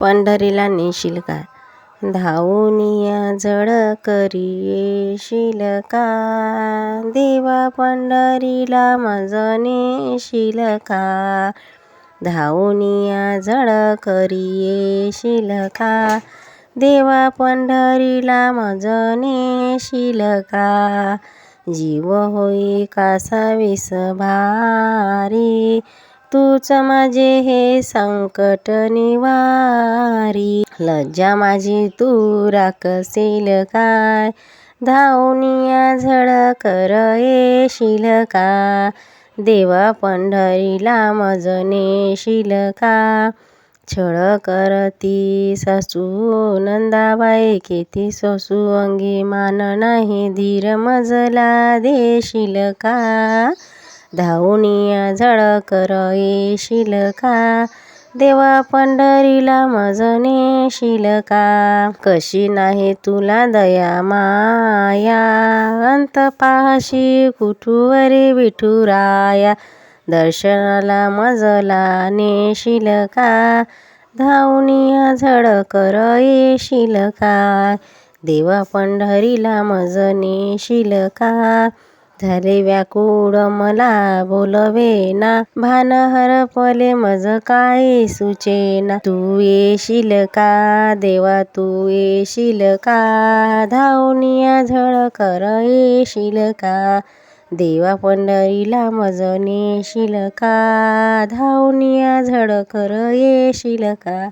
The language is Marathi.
पंढरीला नेशील का धावूनिया जड करी येशील का? देवा पंढरीला मज नेशील का? धावूनिया जड करी येशील का? देवा पंढरीला मज नेशील का? जीव होई कासा विस भारी तूच माझे हे संकट निवारी. लज्जा माझी तू राखसील काय? धावनिया झड कर येशील का? देवा पंढरीला मज नेशील का? छळ करती सासू नंदाबाई किती ससू अंगी मान नाही धीर मजला देशील का? धावूनिया झड कर येशील का? देवा पंढरीला मज नेशील का? कशी नाही तुला दया माया? अंत पाहशी कुठूवरी विठुराया? दर्शनाला मजला नेशील का? धावनिया झड कर येशील का? देवा पंढरीला मज नेशील का? झाले व्याकुळ मला बोलवेना भान हरपले मज काय सुचेना. तू येशील का देवा? तू येशील का? धावनिया झळ कर येशील का? देवा पंढरीला मज नेशील का? धावनिया झळ कर येशील का?